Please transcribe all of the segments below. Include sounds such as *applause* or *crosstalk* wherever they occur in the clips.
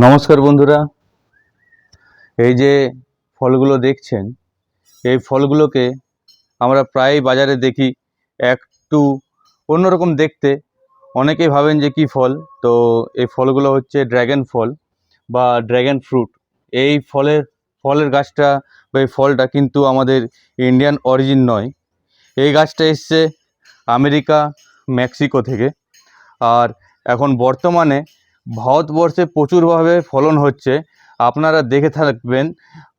নমস্কার বন্ধুরা। এই যে ফলগুলো দেখছেন, এই ফলগুলোকে আমরা প্রায় বাজারে দেখি একটু অন্যরকম দেখতে। অনেকেই ভাবেন যে কি ফল? তো এই ফলগুলো হচ্ছে ড্র্যাগন ফল বা ড্র্যাগন ফ্রুট। এই ফলের ফলের গাছটা বা এই ফলটা কিন্তু আমাদের ইন্ডিয়ান অরিজিন নয়। এই গাছটা এসছে আমেরিকা, মেক্সিকো থেকে। আর এখন বর্তমানে ভারতবর্ষে প্রচুরভাবে ফলন হচ্ছে। আপনারা দেখে থাকবেন,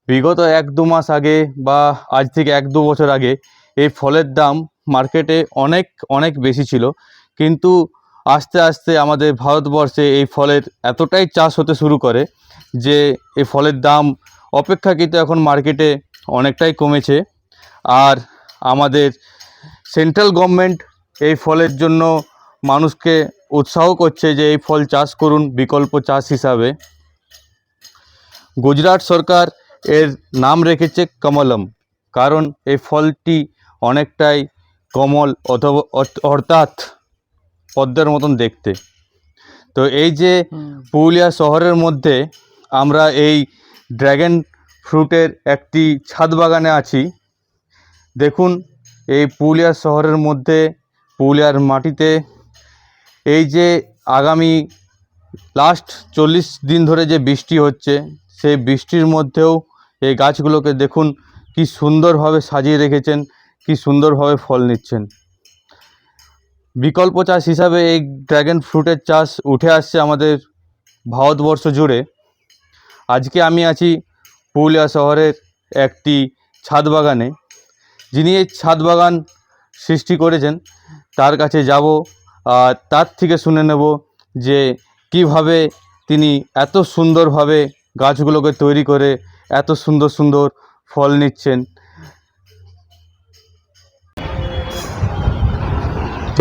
বিগত এক দু মাস আগে বা আজ থেকে এক দু বছর আগে এই ফলের দাম মার্কেটে অনেক অনেক বেশি ছিল। কিন্তু আস্তে আস্তে আমাদের ভারতবর্ষে এই ফলের এতটাই চাষ হতে শুরু করে যে এই ফলের দাম অপেক্ষাকৃত এখন মার্কেটে অনেকটাই কমেছে। আর আমাদের সেন্ট্রাল গভর্নমেন্ট এই ফলের জন্য মানুষকে উৎসাহ করছে যে এই ফল চাষ করুন বিকল্প চাষ হিসাবে। গুজরাট সরকার এর নাম রেখেছে কমলম কারণ এই ফলটি অনেকটাই কমল অথবা অর্থ- অর্থাৎ পদ্মের মতন দেখতে। তো এই যে পুরুলিয়া শহরের মধ্যে আমরা এই ড্র্যাগন ফ্রুটের একটি ছাদ বাগানে আছি। দেখুন এই পুরুলিয়া শহরের মধ্যে পুরুলিয়ার মাটিতে এই যে আগামী লাস্ট চল্লিশ দিন ধরে যে বৃষ্টি হচ্ছে, সেই বৃষ্টির মধ্যেও এই গাছগুলোকে দেখুন কি সুন্দরভাবে সাজিয়ে রেখেছেন, কি সুন্দরভাবে ফল নিচ্ছেন। বিকল্প চাষ হিসাবে এই ড্র্যাগন ফ্রুটের চাষ উঠে আসছে আমাদের ভারতবর্ষ জুড়ে। আজকে আমি আছি পুরুলিয়া শহরের একটি ছাদ বাগানে। যিনি এই ছাদ বাগান সৃষ্টি করেছেন, তার কাছে যাব তার থেকে শুনে নেব যে কীভাবে তিনি এত সুন্দরভাবে গাছগুলোকে তৈরি করে এত সুন্দর সুন্দর ফল নিচ্ছেন।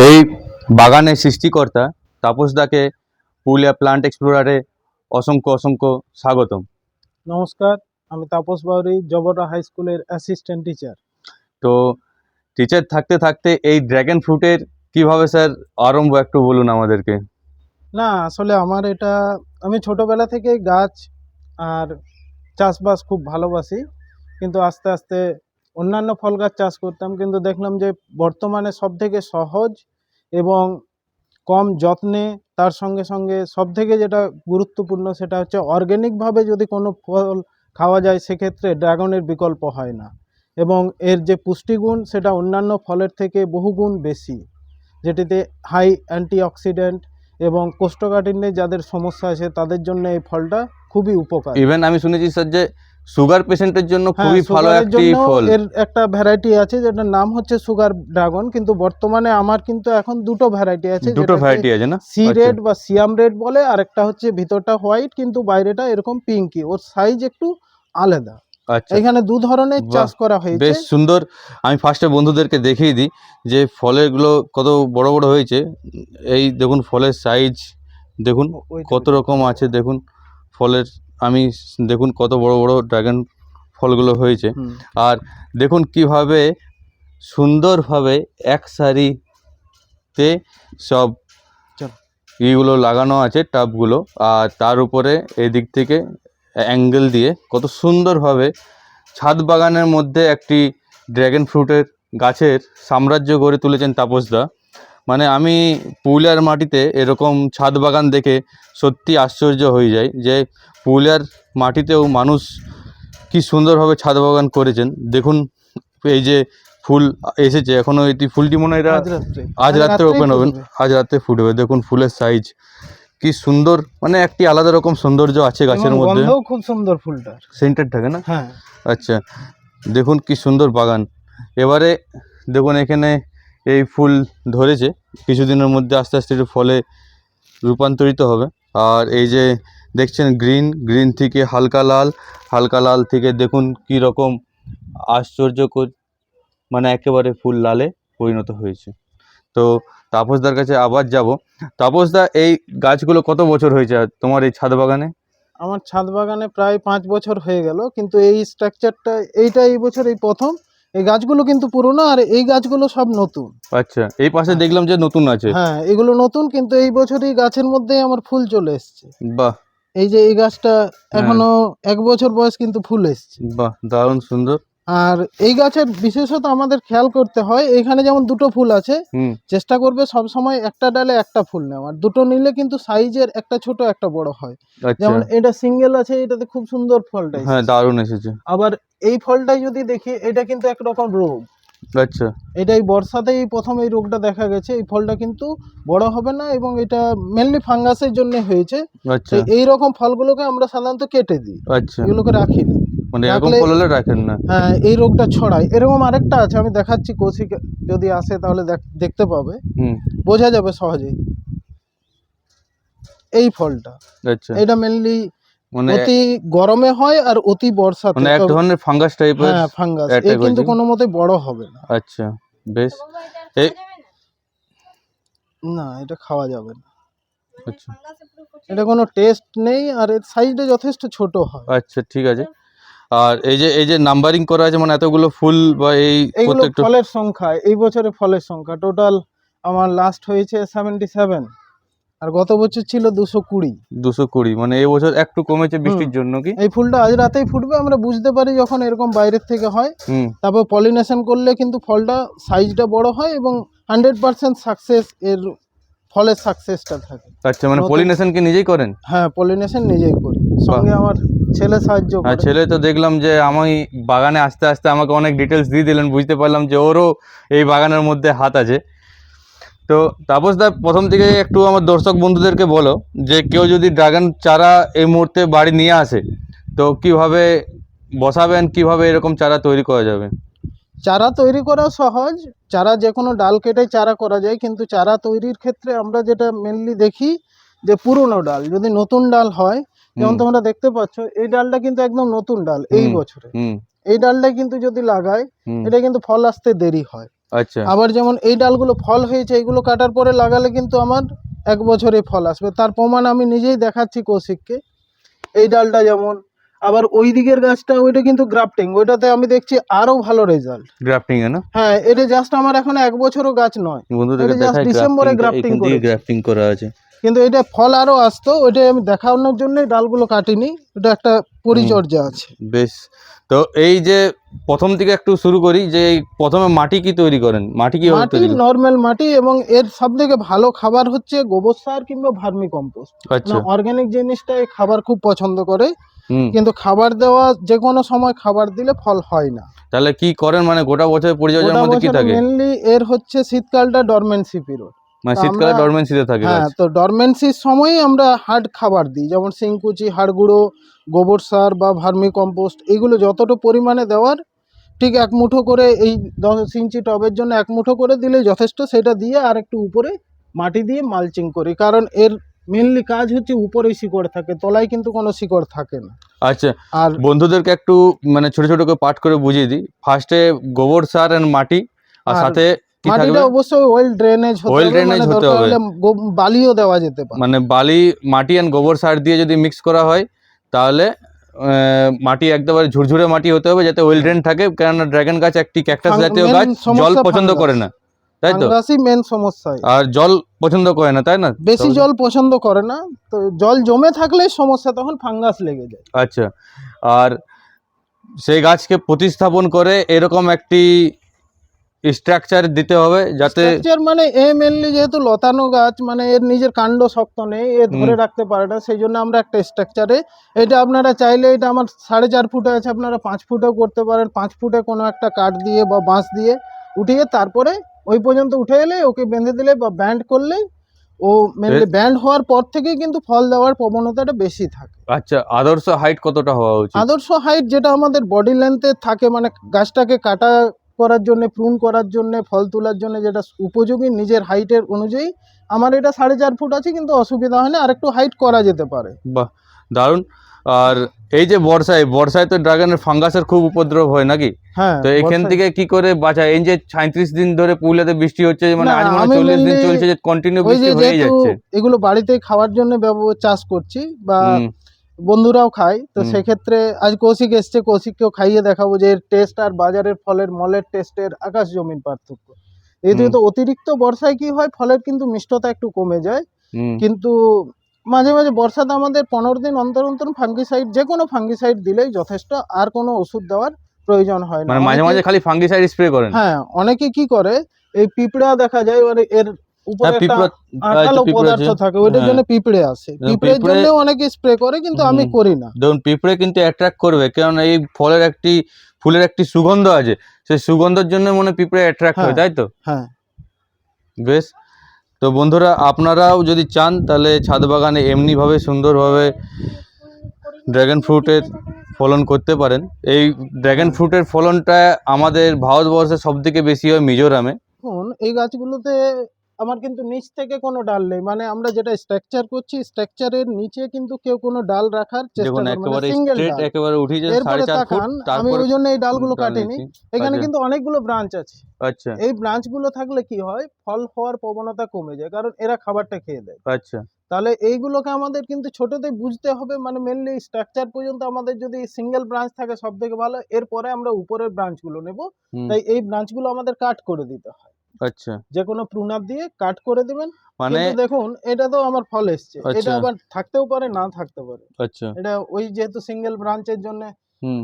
এই বাগানের সৃষ্টিকর্তা তাপসদাকে পুরুলিয়া প্লান্ট এক্সপ্লোরারে অসংখ্য অসংখ্য স্বাগতম। নমস্কার আমি তাপস বাউরি জবটা হাই স্কুলের অ্যাসিস্ট্যান্ট টিচার তো টিচার থাকতে থাকতে এই ড্র্যাগন ফ্রুটের কীভাবে স্যার আরম্ভ একটু বলুন আমাদেরকে? না, আসলে আমার এটা, আমি ছোটবেলা থেকে গাছ আর চাষবাস খুব ভালোবাসি, কিন্তু আস্তে আস্তে অন্যান্য ফল গাছ চাষ করতাম, কিন্তু দেখলাম যে বর্তমানে সব থেকে সহজ এবং কম যত্নে তার সঙ্গে সঙ্গে সব থেকে যেটা গুরুত্বপূর্ণ সেটা হচ্ছে অর্গ্যানিকভাবে যদি কোনো ফল খাওয়া যায়, সেক্ষেত্রে ড্রাগনের বিকল্প হয় না। এবং এর যে পুষ্টিগুণ, সেটা অন্যান্য ফলের থেকে বহুগুণ বেশি। যেটিতে হাই অ্যান্টিঅক্সিডেন্ট এবং কোষ্ঠকাঠিন্যে যাদের সমস্যা আছে তাদের জন্য এই ফলটা খুবই উপকার। ইভেন আমি শুনেছি স্যার যে সুগার পেশেন্টের জন্য হ্যাঁ, খুবই ভালো একটি ফল। এর একটা ভ্যারাইটি আছে যেটার নাম হচ্ছে সুগার ড্রাগন কিন্তু বর্তমানে আমার কিন্তু এখন দুটো ভ্যারাইটি আছে দুটো ভ্যারাইটি আছে না? সি আচ্ছা। রেড বা সিয়াম রেড বলে আর একটা হচ্ছে ভিতরটা হোয়াইট কিন্তু বাইরেটা এরকম পিঙ্কি ওর সাইজ একটু আলাদা। আচ্ছা এখানে দু ধরনের চাষ করা হয়েছে। বেশ সুন্দর। আমি ফার্স্টে বন্ধুদেরকে দেখিয়ে দিই যে ফলেরগুলো কত বড় বড় হয়েছে। এই দেখুন ফলের সাইজ দেখুন কত রকম আছে দেখুন ফলের আমি দেখুন কত বড় বড় ড্রাগন ফলগুলো হয়েছে। আর দেখুন কীভাবে সুন্দরভাবে এক সারিতে সব ইগুলো লাগানো আছে টাবগুলো আর তার উপরে এদিক থেকে অ্যাঙ্গেল দিয়ে কত সুন্দরভাবে ছাদ বাগানের মধ্যে একটি ড্র্যাগন ফ্রুটের গাছের সাম্রাজ্য গড়ে তুলেছেন তাপসদা। মানে আমি পুরুলিয়ার মাটিতে এরকম ছাদ বাগান দেখে সত্যি আশ্চর্য হয়ে যায় যে পুরুলিয়ার মাটিতেও মানুষ কি সুন্দরভাবে ছাদ বাগান করেছেন। দেখুন এই যে ফুল এসেছে এখনও এটি ফুলটি মনে হয় আজ রাত্রে। ওপেন হবেন আজ রাত্রে ফুটবে দেখুন ফুলের সাইজ কি সুন্দর মানে একটি আলাদা রকম সৌন্দর্য আছে গাছের মধ্যে। খুব সুন্দর ফুলটার। সেন্টার থাকে না? হ্যাঁ। আচ্ছা দেখুন কি সুন্দর বাগান। এবারে দেখুন এখানে এই ফুল ধরেছে কিছুদিনের মধ্যে আস্তে আস্তে একটু ফলে রূপান্তরিত হবে। আর এই যে দেখছেন গ্রিন গ্রিন থেকে হালকা লাল হালকা লাল থেকে দেখুন কি রকম আশ্চর্য মানে একেবারে ফুল লালে পরিণত হয়েছে। তো তাপসদার কাছে আবার যাব। তাপসদা এই গাছগুলো কত বছর হয়েছে তোমার এই ছাদ বাগানে? আমার ছাদ বাগানে প্রায় পাঁচ বছর হয়ে গেল কিন্তু এই স্ট্রাকচারটা এইটা এই বছর এই প্রথম। এই গাছগুলো কিন্তু পুরনো আর এই গাছগুলো সব নতুন। আচ্ছা এই পাশে দেখলাম যে নতুন আছে। হ্যাঁ এগুলো নতুন কিন্তু এই বছরই গাছের মধ্যেই আমার ফুল চলে এসছে। বাহ। এই যে এই গাছটা এখনও এক বছর বয়স কিন্তু ফুল এসছে। বাহ দারুণ সুন্দর। আর এই গাছের বিশেষত আমাদের খেয়াল করতে হয় এখানে যেমন দুটো ফুল আছে চেষ্টা করবে সব সময় একটা ডালে একটা ফুল নেওয়ার দুটো নিলে কিন্তু সাইজের একটা ছোট একটা বড় হয়। আচ্ছা। যেমন এটা সিঙ্গেল আছে এটাতে খুব সুন্দর ফলটা। হ্যাঁ দারুণ এসেছে। আবার এই ফলটাই যদি দেখি এটা কিন্তু একরকম রোগ। আচ্ছা। এটা এই বর্ষাতেই প্রথম এই রোগটা দেখা গেছে। এই ফলটা কিন্তু বড় হবে না এবং এটা মেনলি ফাঙ্গাসের জন্য হয়েছে। আচ্ছা। এই রকম ফলগুলোকে আমরা সাধারণত কেটে দিই। আচ্ছা। এগুলোকে রাখি না। মানে এরকম রাখলে- রাখেন না। হ্যাঁ এই রোগটা ছড়ায়। এরকম আরেকটা আছে আমি দেখাচ্ছি কৌশিক যদি আসে তাহলে দেখ- দেখতে পাবে। বোঝা যাবে সহজেই। এই ফলটা। আচ্ছা। এটা মেনলি মানে অতি গরমে হয় আর অতি বর্ষাতে। মানে এক ধরনের ফাঙ্গাস টাইপের হ্যাঁ ফাঙ্গাস attack কিন্তু কোনো মতে বড় হবে না। আচ্ছা বেশ। এই না এটা খাওয়া যাবে না। আচ্ছা। এটা কোনো টেস্ট নেই আর এর সাইজটা যথেষ্ট ছোট হয়। আচ্ছা ঠিক আছে। আর এই যে এই যে নাম্বারিং করা আছে মানে এতগুলো ফুল বা এই এইগুলো প্রত্যেকটা ফলের সংখ্যা এই বছরে ফলের সংখ্যা। টোটাল আমার লাস্ট হয়েছে সেভেন্টি সেভেন আর গত বছর ছিল দুশো কুড়ি। দুশো কুড়ি মানে এই বছর একটু কমেছে বৃষ্টির জন্য কি? এই ফুলটা আজ রাতেই ফুটবে আমরা বুঝতে পারি যখন এরকম বাইরের থেকে হয়। তারপর পলিনেশন করলে কিন্তু ফলটা সাইজটা বড় হয় এবং হান্ড্রেড পার্সেন্ট সাকসেস এর ফলের সাকসেসটা থাকে। আচ্ছা মানে পলিনেশন কি নিজেই করেন? হ্যাঁ পলিনেশন নিজেই করি। সঙ্গে আমার ছেলে সাহায্য করে। ছেলে তো দেখলাম যে আমি বাগানে আস্তে আস্তে আমাকে অনেক ডিটেলস দিয়ে দিলেন বুঝতে পারলাম যে ওরও এই বাগানের মধ্যে হাত আছে। তো তাপস দা প্রথম থেকে একটু আমার দর্শক বন্ধুদেরকে বলো যে কেউ যদি ড্রাগন চারা এই মুহূর্তে বাড়ি নিয়ে আসে তো কীভাবে বসাবেন কীভাবে এরকম চারা তৈরি করা যাবে? চারা তৈরি করা সহজ চারা যে কোনো ডাল কেটে চারা করা যায় কিন্তু চারা তৈরির ক্ষেত্রে আমরা যেটা মেনলি দেখি যে পুরনো ডাল যদি নতুন ডাল হয় যেমন তোমরা দেখতে পাচ্ছ এই ডালটা কিন্তু একদম নতুন ডাল এই বছরে। এই ডালটা কিন্তু যদি লাগায় এটা কিন্তু ফল আসতে দেরি হয়। আচ্ছা। আবার যেমন এই ডালগুলো ফল হয়েছে এইগুলো কাটার পরে লাগালে কিন্তু আমার এক বছরে ফল আসবে। তার প্রমাণ আমি নিজেই দেখাচ্ছি কৌশিককে। এই ডালটা যেমন আবার ওই দিকের গাছটা ওইটা কিন্তু গ্রাফটিং ওইটাতে আমি দেখছি আরও ভালো রেজাল্ট গ্রাফটিং এ না? হ্যাঁ এটা জাস্ট আমার এখন এক বছরও গাছ নয়। বন্ধুদেরকে এটা just ডিসেম্বরে গ্রাফটিং করেছে। গ্রাফটিং করা আছে। কিন্তু এটা ফল আরও আসতো ওইটা আমি দেখানোর জন্য ডালগুলো কাটিনি ওটা একটা পরিচর্যা আছে। বেশ। তো এই যে প্রথম থেকে একটু শুরু করি যে প্রথমে মাটি কি তৈরি করেন? মাটি কি মাটি নর্মাল মাটি এবং এর সব থেকে ভালো খাবার হচ্ছে গোবর সার কিংবা ভার্মি কম্পোস্ট আচ্ছা। অর্গানিক জিনিসটা এই খাবার খুব পছন্দ করে। কিন্তু খাবার দেওয়া যে কোনো সময় খাবার দিলে ফল হয় না। তাহলে কি করেন? মানে গোটা বছর পরিচর্যার মধ্যে কি থাকে? মেনলি এর হচ্ছে শীতকালটা ডরমেন্সি পিরিয়ড মানে শীতকালে ডরমেন্সিতে থাকে হ্যাঁ তো ডরমেন্সির সময়ই আমরা হার্ড খাবার দিই। যেমন সিংকুচি হাড় গুঁড়ো গোবর সার বা ভার্মি কম্পোস্ট এগুলো যতটা পরিমাণে দেওয়ার ঠিক এক মুঠো করে এই দশ ইঞ্চি টবের জন্য এক মুঠো করে দিলে যথেষ্ট। সেটা দিয়ে আর একটু উপরে মাটি দিয়ে মালচিং করি। কারণ এর মেনলি কাজ হচ্ছে উপরেই শিকড় থাকে তলায় কিন্তু কোনো শিকড় থাকে না। আচ্ছা আর বন্ধুদেরকে একটু মানে ছোট ছোট করে পাঠ করে বুঝিয়ে দিই। ফার্স্টে গোবর সার এন্ড মাটি আর সাথে মাটিটা অবশ্যই ওয়েল ড্রেনেজ হতে হবে drainage মানে হতে হবে। বালিও দেওয়া যেতে পারে। মানে বালি মাটি এন্ড গোবর সার দিয়ে যদি মিক্স করা হয় তাহলে মাটি একেবারে ঝুরঝুরে মাটি হতে হবে যাতে ওয়েল ড্রেন থাকে। কেননা ড্রাগন গাছ একটি ক্যাকটাস জাতীয় গাছ জল পছন্দ করে না। তাই তো? ফাঙ্গাসই মেন সমস্যা। আর জল পছন্দ করে না তাই না? বেশি জল পছন্দ করে না তো জল জমে থাকলেই সমস্যা তখন ফাঙ্গাস লেগে যায়। আচ্ছা আর সেই গাছকে প্রতিস্থাপন করে এরকম একটি স্ট্রাকচার দিতে হবে যাতে স্ট্রাকচার মানে এ মেনলি যেহেতু লতানো গাছ মানে এর নিজের কাণ্ড শক্ত নেই এ ধরে রাখতে পারে না সেই জন্য আমরা একটা স্ট্রাকচারে এটা আপনারা চাইলে এটা আমার সাড়ে চার ফুটে আছে আপনারা পাঁচ ফুটেও করতে পারেন পাঁচ ফুটে কোনো একটা কাঠ দিয়ে বা বাঁশ দিয়ে উঠিয়ে তারপরে ওই পর্যন্ত উঠে এলে ওকে বেঁধে দিলে বা ব্যান্ড করলে ও মেনলি ব্যান্ড হওয়ার পর থেকেই কিন্তু ফল দেওয়ার প্রবণতাটা বেশি থাকে। আচ্ছা আদর্শ হাইট কতটা হওয়া উচিত? আদর্শ হাইট যেটা আমাদের বডি লেন্থে থাকে মানে গাছটাকে কাটা করার জন্য প্রুন করার জন্য ফল তোলার জন্য যেটা উপযোগী নিজের হাইটের অনুযায়ী আমার এটা সাড়ে চার ফুট আছে কিন্তু অসুবিধা হয় না আর একটু হাইট করা যেতে পারে। বাহ দারুণ। আর এই যে বর্ষায় বর্ষায় তো ড্রাগনের ফাঙ্গাসের খুব উপদ্রব হয় নাকি? হ্যাঁ তো এখান থেকে কি করে বাঁচা এই যে সাঁত্রিশ দিন ধরে পুরুলিয়াতে বৃষ্টি হচ্ছে মানে আজ মনে চল্লিশ দিন চলছে যে কন্টিনিউ বৃষ্টি যে হয়েই যেহেতু যাচ্ছে। এগুলো বাড়িতে খাওয়ার জন্য ব্যব- চাষ করছি বা বন্ধুরাও খায় তো সেক্ষেত্রে আজ কৌশিক এসছে কৌশিককেও খাইয়ে দেখাবো যে এর টেস্ট আর বাজারের ফলের মলের টেস্টের আকাশ জমিন পার্থক্য। এই। তো অতিরিক্ত বর্ষায় কি হয় ফলের কিন্তু মিষ্টতা একটু কমে যায়। কিন্তু মাঝে মাঝে বর্ষাতে আমাদের পনেরো দিন অন্তর অন্তর ফাঙ্গিসাইড যে কোনো ফাঙ্গিসাইড দিলেই যথেষ্ট আর কোনো ওষুধ দেওয়ার প্রয়োজন হয় না। মানে মাঝে মাঝে খালি ফাঙ্গিসাইড স্প্রে করেন? হ্যাঁ অনেকে কি করে এই পিঁপড়া দেখা যায় মানে এর উপরে হ্যাঁ আঠালো পদার্থ থাকে ওইটার হ্যাঁ। জন্য পিঁপড়ে আসে। পিঁপড়ের জন্য অনেকে স্প্রে করে কিন্তু আমি করি না। দেখুন পিঁপড়ে কিন্তু অ্যাট্রাক্ট করবে কারণ এই ফলের একটি ফুলের একটি সুগন্ধ আছে। সেই সুগন্ধের জন্য মনে হয় পিঁপড়ে অ্যাট্রাক্ট হ্যাঁ। তাই তো? হ্যাঁ। বেশ। তো বন্ধুরা, আপনারাও যদি চান, তাহলে ছাদ বাগানে এমনিভাবে সুন্দরভাবে ড্র্যাগন ফ্রুটের ফলন করতে পারেন। এই ড্র্যাগন ফ্রুটের ফলনটা আমাদের ভারতবর্ষে সবথেকে বেশি হয় মিজোরামে। এই গাছগুলোতে আমার কিন্তু নিচ থেকে কোনো ডাল নেই। মানে আমরা যেটা স্ট্রাকচার করছি স্ট্রাকচারের নিচে কিন্তু কেউ কোনো ডাল রাখার চেষ্টা করে সিঙ্গেল একেবারে উঠেছে সাড়ে এরপরে ফুট আমি ওই জন্য এই ডালগুলো কাটিনি। এখানে আচ্ছা। কিন্তু অনেকগুলো ব্রাঞ্চ আছে। আচ্ছা। এই ব্রাঞ্চগুলো থাকলে কি হয়? ফল হওয়ার প্রবণতা কমে যায় কারণ এরা খাবারটা খেয়ে দেয়। আচ্ছা। তাহলে এইগুলোকে আমাদের কিন্তু ছোটতে বুঝতে হবে মানে মেনলি স্ট্রাকচার পর্যন্ত আমাদের যদি সিঙ্গেল ব্রাঞ্চ থাকে সব থেকে ভালো এরপরে আমরা উপরের ব্রাঞ্চগুলো নেব। হুম, তাই এই ব্রাঞ্চগুলো আমাদের কাট করে দিতে হয়। আচ্ছা। যে কোনো প্রুনার দিয়ে কাট করে দিবেন। মানে দেখুন এটা তো আমার ফল এসছে। এটা আচ্ছা। আবার থাকতেও পারে না থাকতে পারে। আচ্ছা। এটা ওই যেহেতু সিঙ্গেল ব্রাঞ্চের জন্য হুম।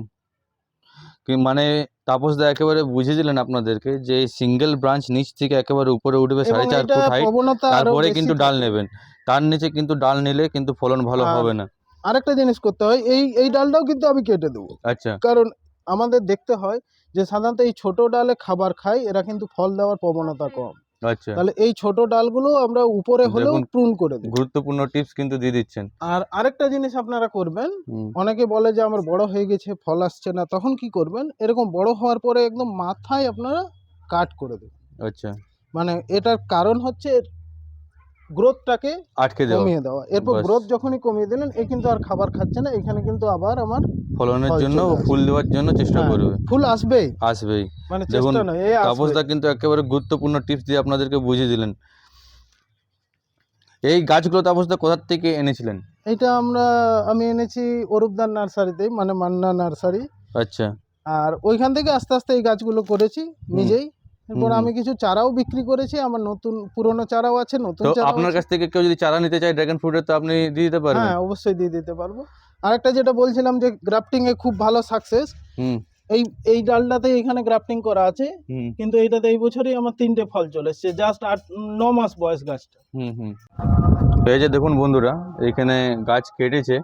মানে তাপসদা একেবারে বুঝিয়ে দিলেন আপনাদেরকে যে সিঙ্গেল ব্রাঞ্চ নিচ থেকে একেবারে উপরে উঠবে সাড়ে চার ফুট হাইট তারপরে কিন্তু ডাল নেবেন। তার নিচে কিন্তু ডাল নিলে কিন্তু ফলন ভালো হবে না। আরেকটা জিনিস করতে হয় এই এই ডালটাও কিন্তু আমি কেটে দেবো। আচ্ছা। কারণ আমাদের দেখতে হয় যে সাধারণত এই ছোট ডালে খাবার খায় এরা কিন্তু ফল দেওয়ার প্রবণতা কম। আচ্ছা। তাহলে এই ছোট ডালগুলো আমরা উপরে হলেও প্রুন করে দিই। গুরুত্বপূর্ণ টিপস কিন্তু দিয়ে দিচ্ছেন। আর আরেকটা জিনিস আপনারা করবেন অনেকে বলে যে আমার বড় হয়ে গেছে ফল আসছে না তখন কি করবেন? এরকম বড় হওয়ার পরে একদম মাথায় আপনারা কাট করে দেবেন। আচ্ছা। মানে এটার কারণ হচ্ছে গ্রোথটাকে আটকে দেওয়া। কমিয়ে দেওয়া। এরপর গ্রোথ যখনই কমিয়ে দিলেন এ কিন্তু আর খাবার খাচ্ছে না এখানে কিন্তু আবার আমার ফলনের জন্য ফুল দেওয়ার জন্য চেষ্টা হ্যাঁ, করবে। ফুল আসবেই। আসবেই। মানে দেখুন, চেষ্টা নয় এই আসবে। তাপসদা কিন্তু একেবারে গুরুত্বপূর্ণ টিপস দিয়ে আপনাদেরকে বুঝিয়ে দিলেন। এই গাছগুলো তাপসদা কোথার থেকে এনেছিলেন? এটা আমরা আমি এনেছি অরূপদার নার্সারিতে মানে মান্না নার্সারি। আচ্ছা। আর ওইখান থেকে আস্তে আস্তে এই গাছগুলো করেছি নিজেই। এরপর আমি কিছু চারাও বিক্রি করেছি আমার নতুন পুরনো চারাও আছে নতুন চারা আপনার কাছ থেকে কেউ যদি চারা নিতে চায় ড্রাগন ফ্রুটের তো আপনি দিয়ে দিতে পারবেন? হ্যাঁ অবশ্যই দিয়ে দিতে পারব। আরেকটা যেটা বলছিলাম যে গ্রাফটিং এ খুব ভালো সাকসেস হুম। এই এই ডালটাতে এখানে গ্রাফটিং করা আছে কিন্তু এইটাতে এই বছরই আমার তিনটে ফল চলে এসছে জাস্ট আট ন মাস বয়স গাছটা। হুম হুম। এই যে দেখুন বন্ধুরা এখানে গাছ কেটেছে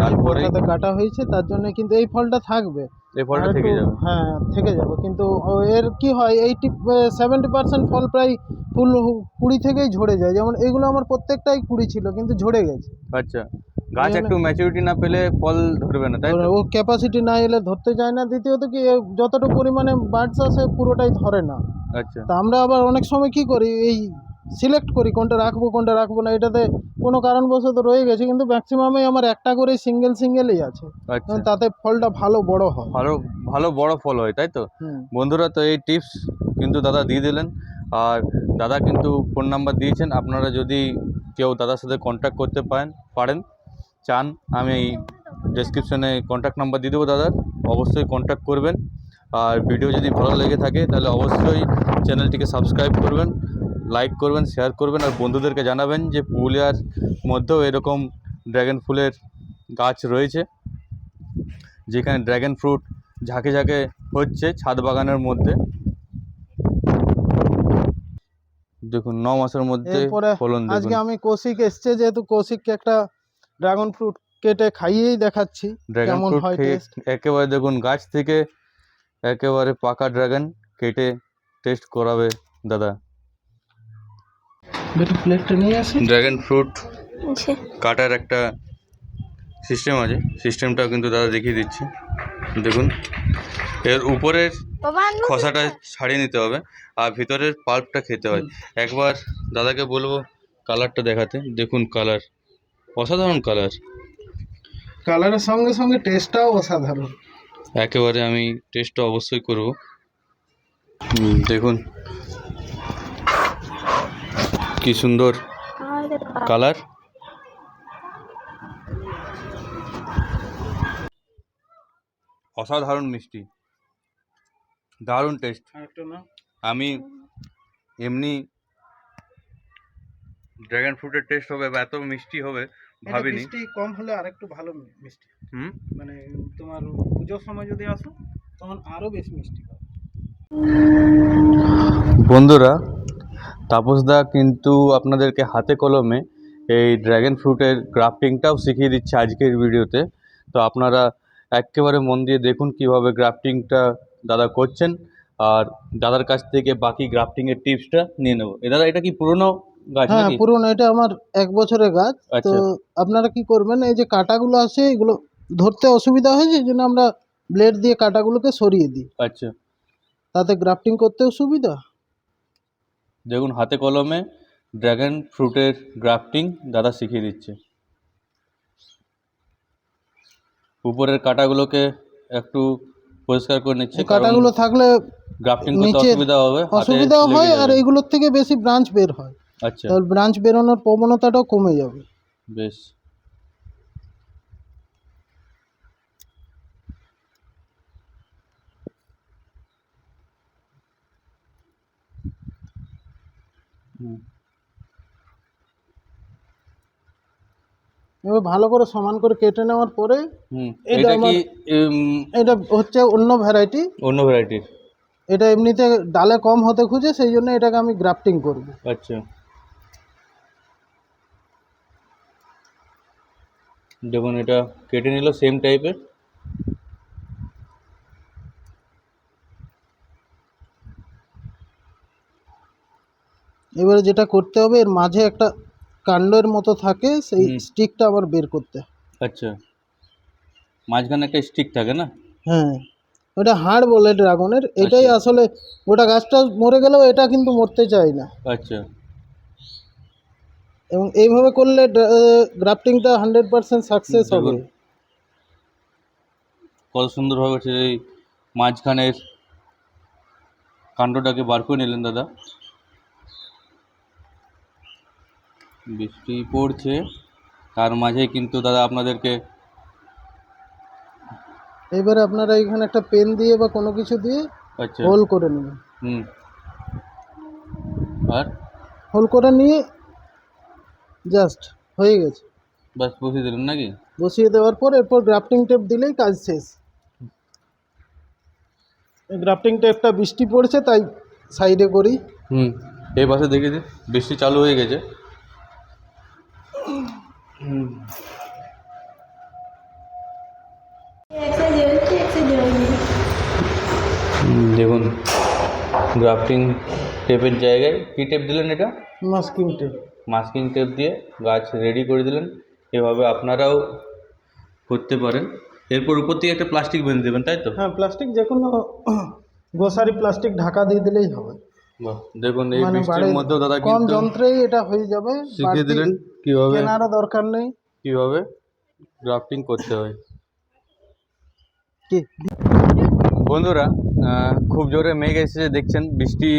তারপরে ফলটাতে কাটা হয়েছে তার জন্য কিন্তু এই ফলটা থাকবে। এই ফলটা থেকে যাবে। হ্যাঁ থেকে যাবে। কিন্তু এর কি হয় এইটি সেভেন্টি পার্সেন্ট ফল প্রায় ফুল কুড়ি থেকেই ঝরে যায়। যেমন এগুলো আমার প্রত্যেকটাই কুড়ি ছিল কিন্তু ঝরে গেছে। আচ্ছা। গাছ একটু ম্যাচুরিটি না পেলে ফল ধরবে না তাই ও ক্যাপাসিটি না এলে ধরতে চায় না। দ্বিতীয়ত কি যতটুকু পরিমাণে বার্ডস আসে পুরোটাই ধরে না। আচ্ছা। তা আমরা আবার অনেক সময় কি করি এই সিলেক্ট করি কোনটা রাখব কোনটা রাখব না এটাতে কোনো কারণবশত রয়ে গেছে কিন্তু ম্যাক্সিমামে আমার একটা করে সিঙ্গেল সিঙ্গেলই আছে। আচ্ছা। তাতে ফলটা ভালো বড় হয়। ভালো ভালো বড় ফল হয় তাই তো? বন্ধুরা তো এই টিপস কিন্তু দাদা দিয়ে দিলেন। আর দাদা কিন্তু ফোন নাম্বার দিয়েছেন আপনারা যদি কেউ দাদার সাথে কন্ট্যাক্ট করতে পারেন পারেন চান আমি এই ডেসক্রিপশনে কন্ট্যাক্ট নাম্বার দিয়ে দেবো দাদার। অবশ্যই কন্ট্যাক্ট করবেন। আর ভিডিও যদি ভালো লেগে থাকে তাহলে অবশ্যই চ্যানেলটিকে সাবস্ক্রাইব করবেন। লাইক করবেন শেয়ার করবেন আর বন্ধুদেরকে জানাবেন যে পুরুলিয়ার মধ্যেও এরকম ড্র্যাগন ফুলের গাছ রয়েছে যেখানে ড্র্যাগন ফ্রুট ঝাঁকে ঝাঁকে হচ্ছে ছাদ বাগানের মধ্যে। দেখুন ন মাসের মধ্যে ফলন আজকে আমি কৌশিক এসছে যেহেতু কৌশিককে একটা ড্রাগন ফ্রুট কেটে খাইয়েই দেখাচ্ছি কেমন হয় খেয়ে একেবারে দেখুন গাছ থেকে একেবারে পাকা ড্রাগন কেটে টেস্ট করাবে দাদা। বেটু প্লেটটা নিয়ে আসি। ড্রাগন ফ্রুট আছে কাটার একটা সিস্টেম আছে। সিস্টেমটাও কিন্তু দাদা দেখিয়ে দিচ্ছি। দেখুন। এর উপরের খসাটা ছাড়িয়ে নিতে হবে। আর ভিতরের পাল্পটা খেতে হয়। একবার দাদাকে বলব কালারটা দেখাতে। দেখুন কালার অসাধারণ কালার কালারের সঙ্গে সঙ্গে টেস্টটাও অসাধারণ। একেবারে আমি টেস্টটা অবশ্যই করব। দেখুন। কি সুন্দর কালার? অসাধারণ মিষ্টি। দারুণ টেস্ট একটা না আমি এমনি ড্রাগন ফ্রুটের টেস্ট হবে বা এত মিষ্টি হবে ভাবিনি। মিষ্টি কম হলে আরেকটু ভালো মিষ্টি। হুম? মানে তোমার পুজোর সময় যদি আসো তখন আরও বেশি মিষ্টি বন্ধুরা তাপসদা কিন্তু আপনাদেরকে হাতে কলমে এই ড্র্যাগন ফ্রুটের গ্রাফটিংটাও শিখিয়ে দিচ্ছে আজকের ভিডিওতে। তো আপনারা একেবারে মন দিয়ে দেখুন কীভাবে গ্রাফটিংটা দাদা করছেন আর দাদার কাছ থেকে বাকি গ্রাফটিংয়ের টিপসটা নিয়ে নেব। এ দাদা এটা কি পুরনো গাছ হ্যাঁ নাকি? পুরনো এটা আমার এক বছরের গাছ। তো আচ্ছা আপনারা কি করবেন এই যে কাঁটাগুলো আছে এগুলো ধরতে অসুবিধা হয় এই জন্য আমরা ব্লেড দিয়ে কাঁটাগুলোকে সরিয়ে দিই। আচ্ছা। তাতে গ্রাফটিং করতেও সুবিধা। দেখুন হাতে কলমে ড্র্যাগন ফ্রুটের গ্রাফটিং দাদা শিখিয়ে দিচ্ছে। উপরের কাটাগুলোকে একটু পরিষ্কার করে নিচ্ছে কাটাগুলো থাকলে গ্রাফটিং করতে অসুবিধা হবে অসুবিধা হয় আর এগুলোর থেকে বেশি ব্রাঞ্চ বের হয়। আচ্ছা। তাহলে ব্রাঞ্চ বেরোনোর প্রবণতাটাও কমে যাবে। বেশ। এবার ভালো করে সমান করে কেটে নেওয়ার পরে হুম। এটা এটা কি এটা হচ্ছে অন্য ভ্যারাইটি অন্য ভ্যারাইটির এটা এমনিতে ডালে কম হতে খুঁজে সেই জন্য এটাকে আমি গ্রাফটিং করব। আচ্ছা। দেখুন এটা কেটে নিল সেম টাইপের এবারে যেটা করতে হবে এর মাঝে একটা কাণ্ডের মতো থাকে সেই স্টিকটা আবার বের করতে। আচ্ছা। মাঝখানে একটা স্টিক থাকে না? হ্যাঁ। ওটা হাড় বলে ড্রাগনের এটাই আচ্ছা। আসলে ওটা গাছটা মরে গেলেও এটা কিন্তু মরতে চায় না। আচ্ছা। এবং এইভাবে করলে গ্রাফটিংটা হান্ড্রেড পার্সেন্ট সাকসেস হবে। কত সুন্দরভাবে সেই মাঝখানের কাণ্ডটাকে বার করে নিলেন দাদা। বৃষ্টি পড়ছে। তার মাঝে কিন্তু দাদা আপনাদেরকে এবারে আপনারা এখানে একটা পেন দিয়ে বা কোনো কিছু দিয়ে আচ্ছা। হোল করে নেবেন হুম। আর? হোল করে নিয়ে জাস্ট হয়ে গেছে। বাস বসিয়ে দিলেন নাকি? বসিয়ে দেওয়ার পর এরপর গ্রাফটিং টেপ দিলেই কাজ শেষ। গ্রাফটিং টেপটা বৃষ্টি পড়ছে তাই সাইডে করি। হুম। এই পাশে দেখে দিন বৃষ্টি চালু হয়ে গেছে। দেখুন গ্রাফটিং টেপের জায়গায় কী টেপ দিলেন এটা? মাস্কিং টেপ মাস্কিং টেপ দিয়ে গাছ রেডি করে দিলেন। এভাবে আপনারাও করতে পারেন। এরপর উপর থেকে একটা প্লাস্টিক বেঁধে দেবেন তাই তো? হ্যাঁ প্লাস্টিক যে কোনো *coughs* গোসারি প্লাস্টিক ঢাকা দিয়ে দিলেই হবে। দেখুন এই মানে বৃষ্টির মধ্যেও দাদা কম যন্ত্রেই এটা হয়ে যাবে শিখিয়ে দিলেন কীভাবে? কেনারও দরকার নেই। কীভাবে? গ্রাফটিং করতে হয়। কি? বন্ধুরা খুব জোরে মেঘ এসেছে দেখছেন বৃষ্টি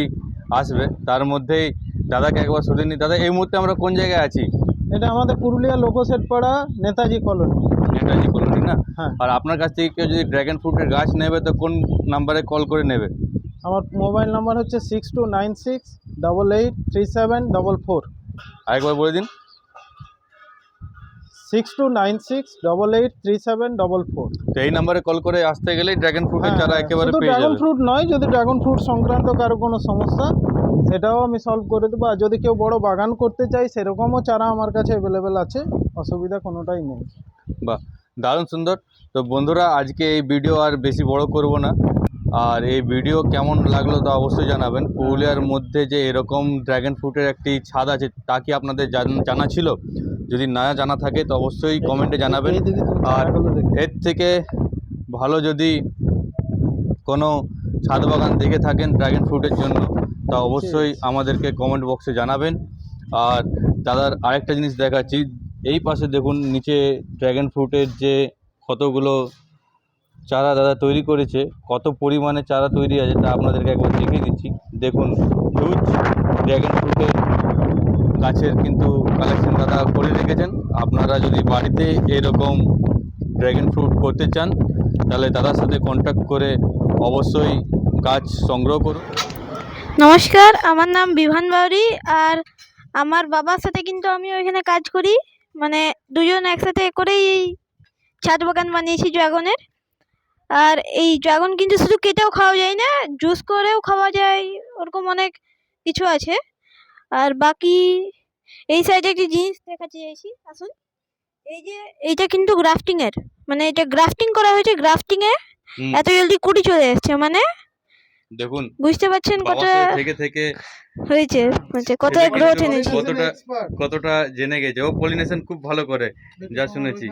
আসবে। তার মধ্যেই দাদাকে একবার শুধু নি দাদা এই মুহূর্তে আমরা কোন জায়গায় আছি? এটা আমাদের পুরুলিয়া লোকোসেট পাড়া নেতাজি কলোনি। নেতাজি কলোনি না? হ্যাঁ। আর আপনার কাছ থেকে কেউ যদি ড্র্যাগন ফ্রুটের গাছ নেবে তো কোন নাম্বারে কল করে নেবে? আমার মোবাইল নাম্বার হচ্ছে six two nine six double eight three seven double four. আরেকবার বলে দিন। Six two nine six double eight three seven double four. তো এই নাম্বারে কল করে আসতে গেলে ড্র্যাগন ফ্রুটের চারা একেবারে পেয়ে ড্রাগন ফ্রুট নয় যদি ড্রাগন ফ্রুট সংক্রান্ত কারও কোনো সমস্যা সেটাও আমি সলভ করে দেবো। আর যদি কেউ বড় বাগান করতে চাই সেরকমও চারা আমার কাছে অ্যাভেলেবেল আছে। অসুবিধা কোনোটাই নেই। বাহ দারুণ সুন্দর। তো বন্ধুরা আজকে এই ভিডিও আর বেশি বড় করব না। আর এই ভিডিও কেমন লাগল তা অবশ্যই জানাবেন। পুরুলিয়ার মধ্যে যে এরকম ড্র্যাগন ফ্রুটের একটি ছাদ আছে তা কি আপনাদের জান- ছিল? যদি না জানা থাকে তো অবশ্যই কমেন্টে জানাবেন। আর এর থেকে ভালো যদি কোনো ছাদ বাগান দেখে থাকেন ড্র্যাগন ফ্রুটের জন্য তা অবশ্যই আমাদেরকে কমেন্ট বক্সে জানাবেন। আর দাদার আরেকটা জিনিস দেখাচ্ছি। এই পাশে দেখুন নিচে ড্র্যাগন ফ্রুটের যে কতগুলো চারা দাদা তৈরি করেছে, কত পরিমাণে চারা তৈরি আছে তা আপনাদেরকে একবার দেখিয়ে দিচ্ছি। দেখুন হিউজ ড্র্যাগন ফ্রুটের গাছের কিন্তু কালেকশন দাদা করে রেখেছেন। আপনারা যদি বাড়িতে এরকম ড্র্যাগন ফ্রুট করতে চান, তাহলে দাদার সাথে কন্ট্যাক্ট করে অবশ্যই গাছ সংগ্রহ করুন। নমস্কার, আমার নাম বিভান বাউরি আর আমার বাবার সাথে কিন্তু আমি ওইখানে কাজ করি। মানে দুজন একসাথে করেই ছাদ বাগান বানিয়েছি ড্রাগনের। আর এই ড্রাগন কিন্তু শুধু কেটেও খাওয়া যায় না জুস করেও খাওয়া যায় ওরকম অনেক কিছু আছে। আর বাকি এই সাইডে একটি জিনিস দেখাতে চাইছি আসুন। এই যে এইটা কিন্তু গ্রাফটিং এর মানে এটা গ্রাফটিং করা হয়েছে গ্রাফটিং এ এত জলদি কুড়ি চলে এসছে মানে দেখুন বুঝতে পারছেন কত থেকে থেকে হয়েছে মানে কত গ্রোথ এনেছে। কতটা কতটা জেনে গেছে ও পলিনেশন খুব ভালো করে যা শুনেছি।